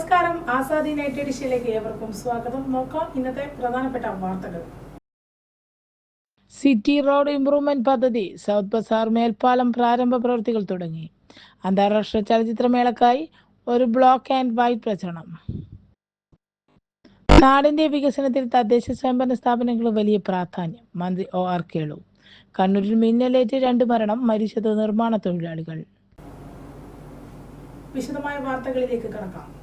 നമസ്കാരം. ആസാദി നൈറ്റ് എഡിഷനിലേക്ക് ഏവർക്കും സ്വാഗതം. നോക്കാം ഇന്നത്തെ പ്രധാനപ്പെട്ട വാർത്തകൾ. സിറ്റി റോഡ് ഇംപ്രൂവ്മെന്റ് പദ്ധതി സൗത്ത് ബസാർ മേൽപ്പാലം പ്രാരംഭ പ്രവൃത്തികൾ തുടങ്ങി. അന്താരാഷ്ട്ര ചലച്ചിത്രമേളക്കായി ഒരു ബ്ലോക്ക് ആൻഡ് വൈറ്റ് പ്രചരണം. നാടിന്റെ വികസനത്തിൽ തദ്ദേശ സ്വയംഭരണ സ്ഥാപനങ്ങൾ വലിയ പ്രാധാന്യം മന്ത്രി ഒ ആർ കേളു. കണ്ണൂരിൽ മിന്നലേറ്റ് രണ്ട് മരണം മരിച്ചത് നിർമ്മാണ തൊഴിലാളികൾ. വിശദമായ വാർത്തകളിലേക്ക് കടക്കാം.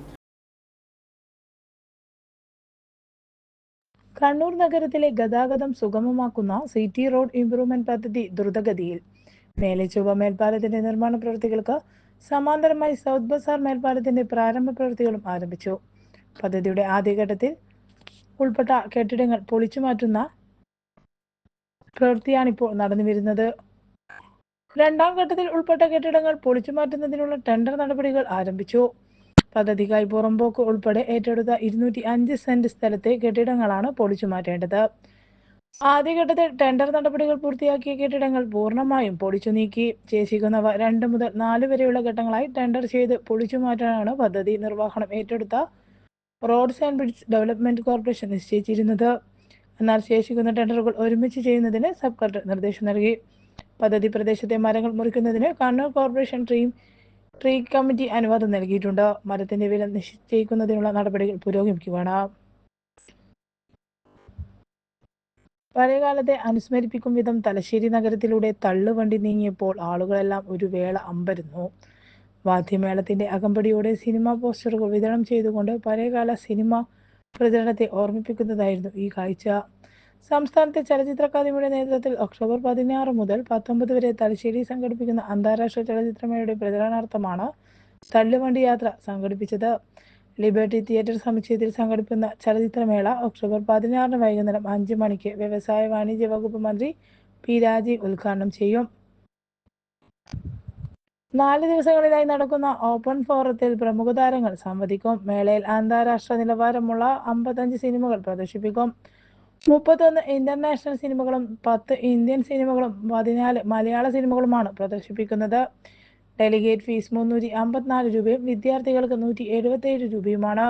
കണ്ണൂർ നഗരത്തിലെ ഗതാഗതം സുഗമമാക്കുന്ന സിറ്റി റോഡ് ഇംപ്രൂവ്മെന്റ് പദ്ധതി ദ്രുതഗതിയിൽ. മേലെ ചൊവ്വ മേൽപ്പാലത്തിന്റെ നിർമ്മാണ പ്രവൃത്തികൾക്ക് സമാന്തരമായി സൗത്ത് ബസാർ മേൽപ്പാലത്തിന്റെ പ്രാരംഭ പ്രവൃത്തികളും ആരംഭിച്ചു. പദ്ധതിയുടെ ആദ്യഘട്ടത്തിൽ ഉൾപ്പെട്ട കെട്ടിടങ്ങൾ പൊളിച്ചു മാറ്റുന്ന പ്രവൃത്തിയാണിപ്പോൾ നടന്നു വരുന്നത്. രണ്ടാം ഘട്ടത്തിൽ ഉൾപ്പെട്ട കെട്ടിടങ്ങൾ പൊളിച്ചു മാറ്റുന്നതിനുള്ള ടെൻഡർ നടപടികൾ ആരംഭിച്ചു. പദ്ധതിക്കായി പുറമ്പോക്ക് ഉൾപ്പെടെ ഏറ്റെടുത്ത ഇരുന്നൂറ്റി അഞ്ച് സെന്റ് സ്ഥലത്തെ കെട്ടിടങ്ങളാണ് പൊളിച്ചു മാറ്റേണ്ടത്. ആദ്യഘട്ടത്തിൽ ടെൻഡർ നടപടികൾ പൂർത്തിയാക്കിയ കെട്ടിടങ്ങൾ പൂർണമായും പൊളിച്ചു നീക്കി. ശേഷിക്കുന്നവ രണ്ട് മുതൽ നാല് വരെയുള്ള ഘട്ടങ്ങളായി ടെൻഡർ ചെയ്ത് പൊളിച്ചു മാറ്റാനാണ് പദ്ധതി നിർവഹണം ഏറ്റെടുത്ത roads and bridge development corporation നിശ്ചയിച്ചിരുന്നത്. എന്നാൽ ശേഷിക്കുന്ന ടെൻഡറുകൾ ഒരുമിച്ച് ചെയ്യുന്നതിന് സബ് കളക്ടർ നിർദ്ദേശം നൽകി. പദ്ധതി പ്രദേശത്തെ മരങ്ങൾ മുറിക്കുന്നതിന് Kannur corporation tree tree committee അനുവാദം നൽകിയിട്ടുണ്ട്. മരത്തിന്റെ വില നിശ്ചയിക്കുന്നതിനുള്ള നടപടികൾ പുരോഗമിക്കുകയാണ്. പഴയകാലത്തെ അനുസ്മരിപ്പിക്കും വിധം തലശ്ശേരി നഗരത്തിലൂടെ തള്ളുവണ്ടി നീങ്ങിയപ്പോൾ ആളുകളെല്ലാം ഒരു വേള അമ്പരുന്നു. വാദ്യമേളത്തിന്റെ അകമ്പടിയോടെ സിനിമാ പോസ്റ്ററുകൾ വിതരണം ചെയ്തുകൊണ്ട് പഴയകാല സിനിമ പ്രചരണത്തെ ഓർമ്മിപ്പിക്കുന്നതായിരുന്നു ഈ കാഴ്ച. സംസ്ഥാനത്തെ ചലച്ചിത്ര അക്കാദമിയുടെ നേതൃത്വത്തിൽ ഒക്ടോബർ പതിനാറ് മുതൽ പത്തൊമ്പത് വരെ തലശ്ശേരി സംഘടിപ്പിക്കുന്ന അന്താരാഷ്ട്ര ചലച്ചിത്രമേളയുടെ പ്രചരണാർത്ഥമാണ് തള്ളുവണ്ടി യാത്ര സംഘടിപ്പിച്ചത്. ലിബർട്ടി തിയേറ്റർ സമുച്ചയത്തിൽ സംഘടിപ്പിക്കുന്ന ചലച്ചിത്രമേള ഒക്ടോബർ പതിനാറിന് വൈകുന്നേരം അഞ്ച് മണിക്ക് വ്യവസായ വാണിജ്യ വകുപ്പ് മന്ത്രി പി രാജീവ് ഉദ്ഘാടനം ചെയ്യും. നാല് ദിവസങ്ങളിലായി നടക്കുന്ന ഓപ്പൺ ഫോറത്തിൽ പ്രമുഖ താരങ്ങൾ സംവദിക്കും. മേളയിൽ അന്താരാഷ്ട്ര നിലവാരമുള്ള അമ്പത്തഞ്ച് സിനിമകൾ പ്രദർശിപ്പിക്കും. മുപ്പത്തൊന്ന് ഇന്റർനാഷണൽ സിനിമകളും പത്ത് ഇന്ത്യൻ സിനിമകളും പതിനാല് മലയാള സിനിമകളുമാണ് പ്രദർശിപ്പിക്കുന്നത്. ഡെലിഗേറ്റ് ഫീസ് മുന്നൂറ്റി അമ്പത്തിനാല് രൂപയും വിദ്യാർത്ഥികൾക്ക് നൂറ്റി എഴുപത്തേഴ് രൂപയുമാണ്.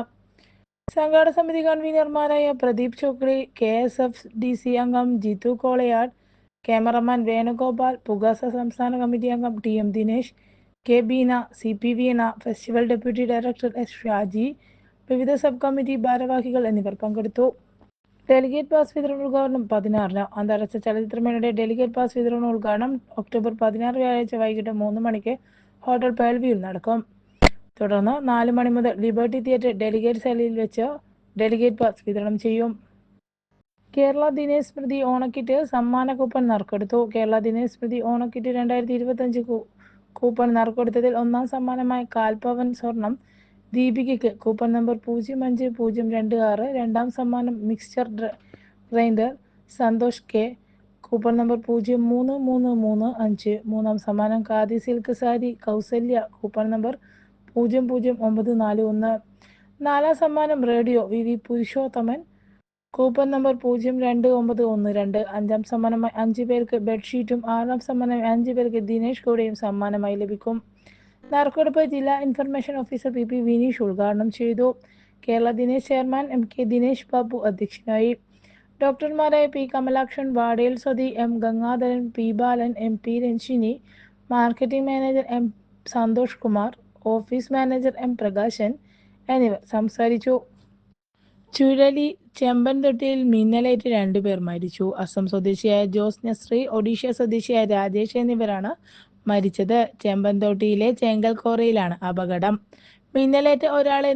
സംഘാടക സമിതി കൺവീനർമാരായ Pradeep Chokri K S F D C അംഗം ജിത്തു കോളയാട് ക്യാമറമാൻ വേണുഗോപാൽ പുകാസ സംസ്ഥാന കമ്മിറ്റി അംഗം T M Dinesh K Beena C P Veena festival deputy director S Shaji വിവിധ സബ് കമ്മിറ്റി ഭാരവാഹികൾ എന്നിവർ പങ്കെടുത്തു. ഡെലിഗേറ്റ് പാസ് വിതരണ ഉദ്ഘാടനം പതിനാറിന്. അന്താരാഷ്ട്ര ചലച്ചിത്രമേളയുടെ ഡെലിഗേറ്റ് പാസ് വിതരണ ഉദ്ഘാടനം ഒക്ടോബർ പതിനാറ് വ്യാഴാഴ്ച വൈകിട്ട് മൂന്ന് മണിക്ക് ഹോട്ടൽ പേൽവിയിൽ നടക്കും. തുടർന്ന് നാല് മണി മുതൽ ലിബർട്ടി തിയേറ്റർ ഡെലിഗേറ്റ് സെല്ലിൽ വെച്ച് ഡെലിഗേറ്റ് പാസ് വിതരണം ചെയ്യും. കേരള ദിനേശ് സ്മൃതി ഓണക്കിറ്റ് സമ്മാന കൂപ്പൺ നറുക്കെടുത്തു. കേരള ദിനേശ് സ്മൃതി ഓണക്കിറ്റ് രണ്ടായിരത്തി ഇരുപത്തഞ്ച് കൂപ്പൺ നറുക്കെടുത്തതിൽ ഒന്നാം സമ്മാനമായ കാൽപവൻ സ്വർണം ദീപികയ്ക്ക് കൂപ്പൺ നമ്പർ പൂജ്യം അഞ്ച് പൂജ്യം രണ്ട് ആറ്. രണ്ടാം സമ്മാനം mixer grinder Santhosh K. Coupon number പൂജ്യം മൂന്ന് മൂന്ന് മൂന്ന് അഞ്ച്. മൂന്നാം സമ്മാനം Khadi silk sari Kousalya. Coupon number പൂജ്യം പൂജ്യം ഒമ്പത് നാല് ഒന്ന്. നാലാം സമ്മാനം radio V V Purushothaman. Coupon number പൂജ്യം രണ്ട് ഒമ്പത് ഒന്ന് രണ്ട്. അഞ്ചാം സമ്മാനമായി അഞ്ച് പേർക്ക് ബെഡ്ഷീറ്റും ആറാം സമ്മാനമായി അഞ്ച് പേർക്ക് ദിനേഷ് കൂടെയും സമ്മാനമായി ലഭിക്കും. നറുക്കെടുപ്പ് ജില്ലാ information officer P P Vineesh ഉദ്ഘാടനം ചെയ്തു. Kerala Dinesh chairman M K Dinesh Babu അധ്യക്ഷനായി. ഡോക്ടർമാരായ P Kamalakshan Vadel Swathi M Gangadharan P Balan M P Ranjini marketing manager M Santhosh Kumar office manager M Prakashan എന്നിവർ സംസാരിച്ചു. ചുഴലി ചെമ്പൻതൊട്ടിയിൽ മിന്നലേറ്റ് രണ്ടുപേർ മരിച്ചു. അസം സ്വദേശിയായ ജോസ് നസ്രി ഒഡീഷ സ്വദേശിയായ രാജേഷ് എന്നിവരാണ് മരിച്ചത് ചെമ്പൻതൊട്ടിയിലെ ചേങ്കൽക്കോറയിലാണ് അപകടം. മിന്നലേറ്റ ഒരാളെ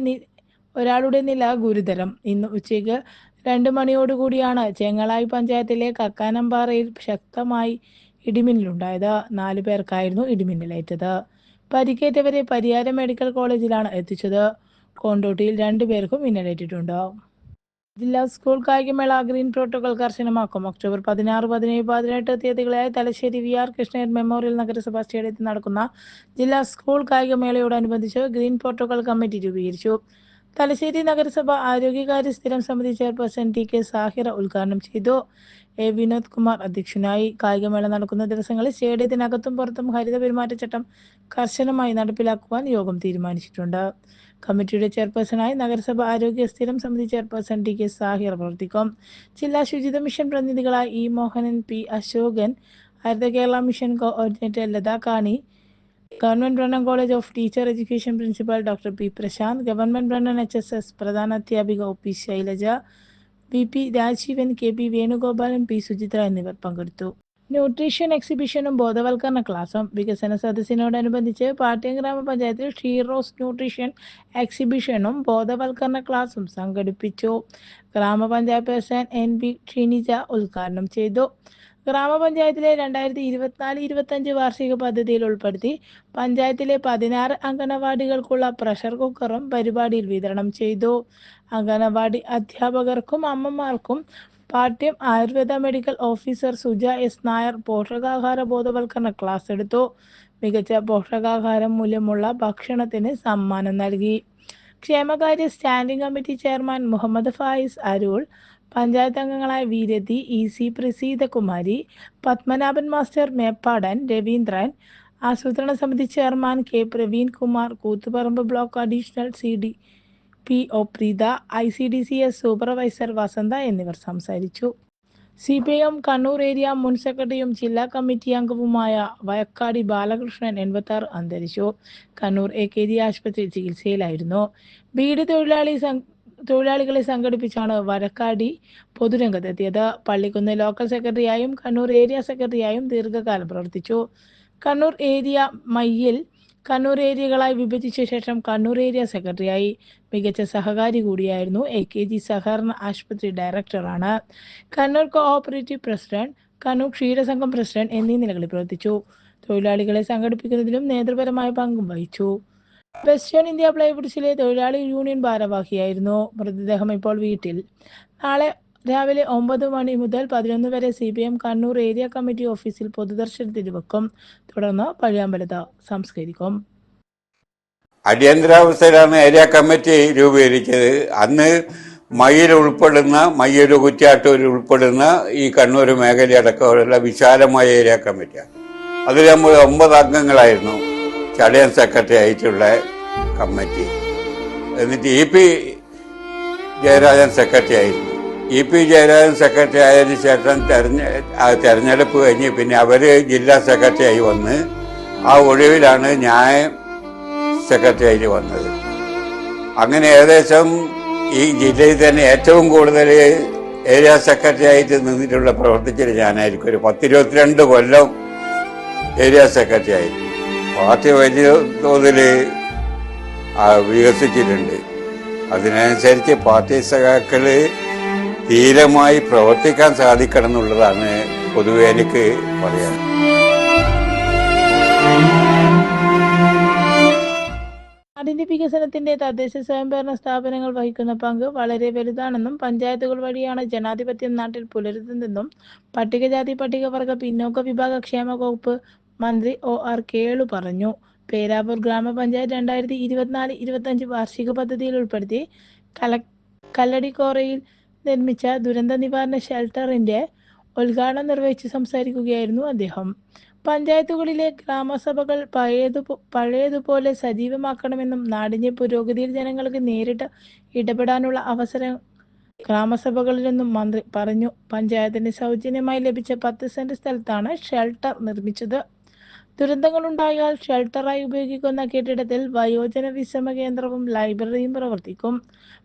ഒരാളുടെ നില ഗുരുതരം. ഇന്ന് ഉച്ചയ്ക്ക് രണ്ട് മണിയോടുകൂടിയാണ് ചെങ്ങളായി പഞ്ചായത്തിലെ കക്കാനംപാറയിൽ ശക്തമായി ഇടിമിന്നലുണ്ടായത്. നാലു പേർക്കായിരുന്നു ഇടിമിന്നലേറ്റത്. പരിക്കേറ്റവരെ പരിയാരം മെഡിക്കൽ കോളേജിലാണ് എത്തിച്ചത്. കോണ്ടോട്ടിയിൽ രണ്ടു പേർക്കും മിന്നലേറ്റിട്ടുണ്ട്. ജില്ലാ സ്കൂൾ കായികമേള ഗ്രീൻ പ്രോട്ടോകോൾ കർശനമാക്കും. ഒക്ടോബർ പതിനാറ് പതിനേഴ് പതിനെട്ട് തീയതികളായി Thalassery V R Krishnayan memorial നഗരസഭാ സ്റ്റേഡിയത്തിൽ നടക്കുന്ന ജില്ലാ സ്കൂൾ കായികമേളയോടനുബന്ധിച്ച് ഗ്രീൻ പ്രോട്ടോകോൾ കമ്മിറ്റി രൂപീകരിച്ചു. തലശ്ശേരി നഗരസഭ ആരോഗ്യകാര്യ സ്ഥിരം സമിതി ചെയർപേഴ്സൺ ടി കെ സാഹിറ ഉദ്ഘാടനം ചെയ്തു. എ വിനോദ് കുമാർ അധ്യക്ഷനായി കായികമേള നടക്കുന്ന ദിവസങ്ങളിൽ സ്റ്റേഡിയത്തിനകത്തും പുറത്തും ഹരിത പെരുമാറ്റച്ചട്ടം കർശനമായി നടപ്പിലാക്കുവാൻ യോഗം തീരുമാനിച്ചിട്ടുണ്ട്. കമ്മിറ്റിയുടെ ചെയർപേഴ്സണായി നഗരസഭ ആരോഗ്യ സ്ഥിരം സമിതി ചെയർപേഴ്സൺ ടി കെ സാഹിർ പ്രവർത്തിക്കും. ജില്ലാ ശുചിത്വ mission പ്രതിനിധികളായി E Mohanan P Ashokan Haritha Kerala mission coordinator Latha Kani government Brennen college of teacher education principal doctor P Prashanth government Brennen H S S പ്രധാന അധ്യാപിക O P Shailaja V P Rajeevan K P Venugopalan P Suchithra എന്നിവർ പങ്കെടുത്തു. Nutrition എക്സിബിഷനും ബോധവൽക്കരണ ക്ലാസും വികസന സദസ്സിനോടനുബന്ധിച്ച് പാട്യം ഗ്രാമപഞ്ചായത്തിൽ ഷീറോസ് nutrition എക്സിബിഷനും ബോധവൽക്കരണ ക്ലാസും സംഘടിപ്പിച്ചു. ഗ്രാമപഞ്ചായത്ത് പ്രസിഡന്റ് എൻ ബി ഷിനിജ ഉദ്ഘാടനം ചെയ്തു. ഗ്രാമപഞ്ചായത്തിലെ രണ്ടായിരത്തി ഇരുപത്തിനാല് ഇരുപത്തഞ്ച് വാർഷിക പദ്ധതിയിൽ ഉൾപ്പെടുത്തി പഞ്ചായത്തിലെ പതിനാറ് അംഗനവാടികൾക്കുള്ള പ്രഷർ കുക്കറും പരിപാടിയിൽ വിതരണം ചെയ്തു. അംഗനവാടി അധ്യാപകർക്കും അമ്മമാർക്കും Patyam Ayurveda medical officer Suja S Nair പോഷകാഹാര ബോധവൽക്കരണ ക്ലാസ് എടുത്തു. മികച്ച പോഷകാഹാരം മൂല്യമുള്ള ഭക്ഷണത്തിന് സമ്മാനം നൽകി. ക്ഷേമകാര്യ standing committee chairman Muhammad Fayis Arul panchayat അംഗങ്ങളായ Veerathi E C Praseethakumari Padmanabhan master Meppadan Raveendran ആസൂത്രണ സമിതി chairman K. Praveen Kumar Koothuparamba block additional C. D. P O Preetha I C D C S supervisor Vasantha എന്നിവർ സംസാരിച്ചു. C P M Kannur area മുൻ സെക്രട്ടറിയും ജില്ലാ committee അംഗവുമായ വയക്കാടി ബാലകൃഷ്ണൻ എൺപത്തി ആറ് അന്തരിച്ചു. കണ്ണൂർ എ കെ ജി ആശുപത്രി ചികിത്സയിലായിരുന്നു. ബീഡി തൊഴിലാളി തൊഴിലാളികളെ സംഘടിപ്പിച്ചാണ് വരക്കാടി പൊതുരംഗത്തെത്തിയത്. പള്ളിക്കുന്ന് ലോക്കൽ സെക്രട്ടറിയായും കണ്ണൂർ ഏരിയ സെക്രട്ടറിയായും ദീർഘകാലം പ്രവർത്തിച്ചു. കണ്ണൂർ ഏരിയ മയ്യിൽ കണ്ണൂർ ഏരിയകളായി വിഭജിച്ച ശേഷം കണ്ണൂർ ഏരിയ സെക്രട്ടറിയായി മികച്ച സഹകാരി കൂടിയായിരുന്നു എ കെ ജി സഹകരണ ആശുപത്രി ഡയറക്ടറാണ്. കണ്ണൂർ കോഓപ്പറേറ്റീവ് പ്രസിഡന്റ് കണ്ണൂർ ക്ഷീരസംഘം പ്രസിഡന്റ് എന്നീ നിലകളിൽ പ്രവർത്തിച്ചു. തൊഴിലാളികളെ സംഘടിപ്പിക്കുന്നതിലും നേതൃപരമായ പങ്കും വഹിച്ചു. വെസ്റ്റേൺ ഇന്ത്യ പ്ലൈവുഡ്സിലെ തൊഴിലാളി യൂണിയൻ ഭാരവാഹിയായിരുന്നു. മൃതദേഹം ഇപ്പോൾ വീട്ടിൽ. നാളെ രാവിലെ ഒമ്പത് മണി മുതൽ പതിനൊന്ന് വരെ C P M Kannur area committee ഓഫീസിൽ പൊതുദർശനത്തിന് വെക്കും തുടർന്ന് പഴയമ്പലത സംസ്കരിക്കും. അടിയന്തരാവസ്ഥയിലാണ് ഏരിയ കമ്മിറ്റി രൂപീകരിച്ചത്. അന്ന് മയ്യിൽ ഉൾപ്പെടുന്ന മയ്യൂർ കുറ്റാട്ടൂർ ഉൾപ്പെടുന്ന ഈ കണ്ണൂർ മേഖലയടക്കമുള്ള വിശാലമായ ഏരിയ കമ്മിറ്റിയാണ്. അതിൽ നമ്മൾ ഒമ്പത് അംഗങ്ങളായിരുന്നു. ചടയൻ സെക്രട്ടറി ആയിട്ടുള്ള കമ്മിറ്റി. എന്നിട്ട് ഇ പി ജയരാജൻ സെക്രട്ടറി ആയിരുന്നു. ഇ പി ജയരാജൻ സെക്രട്ടറി ആയതിനു ശേഷം തെരഞ്ഞ തെരഞ്ഞെടുപ്പ് കഴിഞ്ഞ് പിന്നെ അവർ ജില്ലാ സെക്രട്ടറി ആയി വന്ന് ആ ഒഴിവിലാണ് ഞാൻ സെക്രട്ടറി ആയി വന്നത്. അങ്ങനെ ഏകദേശം ഈ ജില്ലയിൽ തന്നെ ഏറ്റവും കൂടുതൽ ഏരിയ സെക്രട്ടറി ആയിട്ട് നിന്നിട്ടുള്ള പ്രവർത്തിച്ചത് ഞാനായിരിക്കും. ഒരു പത്തിരുപത്തിരണ്ട് കൊല്ലം ഏരിയ സെക്രട്ടറി ആയിരുന്നു പാർട്ടി വലിയ തോതിൽ വികസിച്ചിട്ടുണ്ട്. അതിനനുസരിച്ച് പാർട്ടി സഖാക്കൾ ധീരമായി പ്രവർത്തിക്കാൻ സാധിക്കണം എന്നുള്ളതാണ് പൊതുവെ എനിക്ക് പറയാൻ നാടിന്റെ വികസനത്തിന്റെ തദ്ദേശ സ്വയംഭരണ സ്ഥാപനങ്ങൾ വഹിക്കുന്ന പങ്ക് വളരെ വലുതാണെന്നും പഞ്ചായത്തുകൾ വഴിയാണ് ജനാധിപത്യം നാട്ടിൽ പുലരുന്നതെന്നും പട്ടികജാതി പട്ടികവർഗ പിന്നോക്ക വിഭാഗ ക്ഷേമ വകുപ്പ് മന്ത്രി ഒ ആർ കേളു പറഞ്ഞു. പേരാവൂർ ഗ്രാമപഞ്ചായത്ത് രണ്ടായിരത്തി ഇരുപത്തിനാല് ഇരുപത്തഞ്ച് വാർഷിക പദ്ധതിയിൽ ഉൾപ്പെടുത്തി കല കല്ലടിക്കോറയിൽ നിർമ്മിച്ച ദുരന്ത നിവാരണ ഷെൽട്ടറിന്റെ ഉദ്ഘാടനം നിർവഹിച്ച് സംസാരിക്കുകയായിരുന്നു അദ്ദേഹം. പഞ്ചായത്തുകളിലെ ഗ്രാമസഭകൾ പഴയതു പഴയതുപോലെ സജീവമാക്കണമെന്നും നാടിന്റെ പുരോഗതിയിൽ ജനങ്ങൾക്ക് നേരിട്ട് ഇടപെടാനുള്ള അവസരം ഗ്രാമസഭകളിലെന്നും മന്ത്രി പറഞ്ഞു പഞ്ചായത്തിന് സൗജന്യമായി ലഭിച്ച പത്ത് സെന്റ് സ്ഥലത്താണ് ഷെൽട്ടർ നിർമ്മിച്ചത്. ദുരന്തങ്ങളുണ്ടായാൽ ഷെൽട്ടറായി ഉപയോഗിക്കുന്ന കെട്ടിടത്തിൽ വയോജന വിശ്രമ കേന്ദ്രവും ലൈബ്രറിയും പ്രവർത്തിക്കും.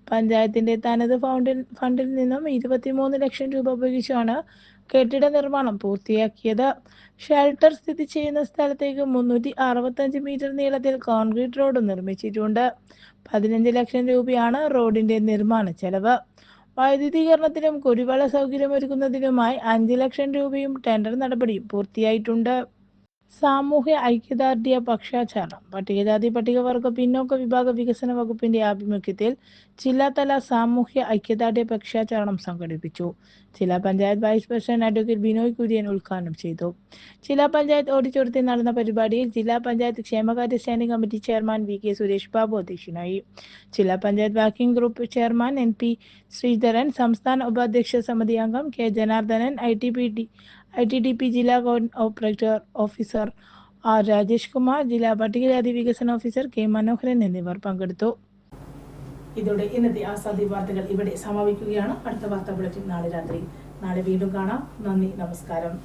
പഞ്ചായത്തിന്റെ തനത് ഫൗണ്ടിൽ ഫണ്ടിൽ നിന്നും ഇരുപത്തിമൂന്ന് ലക്ഷം രൂപ ഉപയോഗിച്ചാണ് കെട്ടിട നിർമ്മാണം പൂർത്തിയാക്കിയത്. ഷെൽട്ടർ സ്ഥിതി ചെയ്യുന്ന സ്ഥലത്തേക്ക് മുന്നൂറ്റി അറുപത്തഞ്ച് മീറ്റർ നീളത്തിൽ കോൺക്രീറ്റ് റോഡ് നിർമ്മിച്ചിട്ടുണ്ട്. പതിനഞ്ച് ലക്ഷം രൂപയാണ് റോഡിന്റെ നിർമ്മാണ ചെലവ്. വൈദ്യുതീകരണത്തിനും കുടിവെള്ള സൗകര്യം ഒരുക്കുന്നതിനുമായി അഞ്ച് ലക്ഷം രൂപയും ടെൻഡർ നടപടിയും പൂർത്തിയായിട്ടുണ്ട്. സാമൂഹ്യ ഐക്യദാർഢ്യ പക്ഷാചരണം പട്ടികജാതി പട്ടികവർഗ പിന്നോക്ക വിഭാഗ വികസന വകുപ്പിന്റെ ആഭിമുഖ്യത്തിൽ ജില്ലാതല സാമൂഹ്യ ഐക്യദാർഢ്യ പക്ഷാചരണം സംഘടിപ്പിച്ചു. ജില്ലാ panchayat vice president advocate Binoy Kurian ഉദ്ഘാടനം ചെയ്തു. ജില്ലാ പഞ്ചായത്ത് ഓഡിറ്റോറിയത്തിൽ നടന്ന പരിപാടിയിൽ ജില്ലാ പഞ്ചായത്ത് ക്ഷേമകാര്യ standing committee chairman V K Suresh Babu അധ്യക്ഷനായി. ജില്ലാ panchayat working group chairman N P Sreedharan സംസ്ഥാന ഉപാധ്യക്ഷ സമിതി അംഗം K Janardhanan I T P D I T D P ജില്ലാ operator officer R Rajesh Kumar ജില്ലാ പട്ടികജാതി വികസന ഓഫീസർ കെ മനോഹരൻ എന്നിവർ പങ്കെടുത്തു. ഇതോടെ ഇന്നത്തെ ആസാദി വാർത്തകൾ ഇവിടെ സമാപിക്കുകയാണ്. അടുത്ത വാർത്താ ബുള്ളറ്റിൻ നാളെ രാത്രി. നാളെ വീണ്ടും കാണാം. നന്ദി നമസ്കാരം.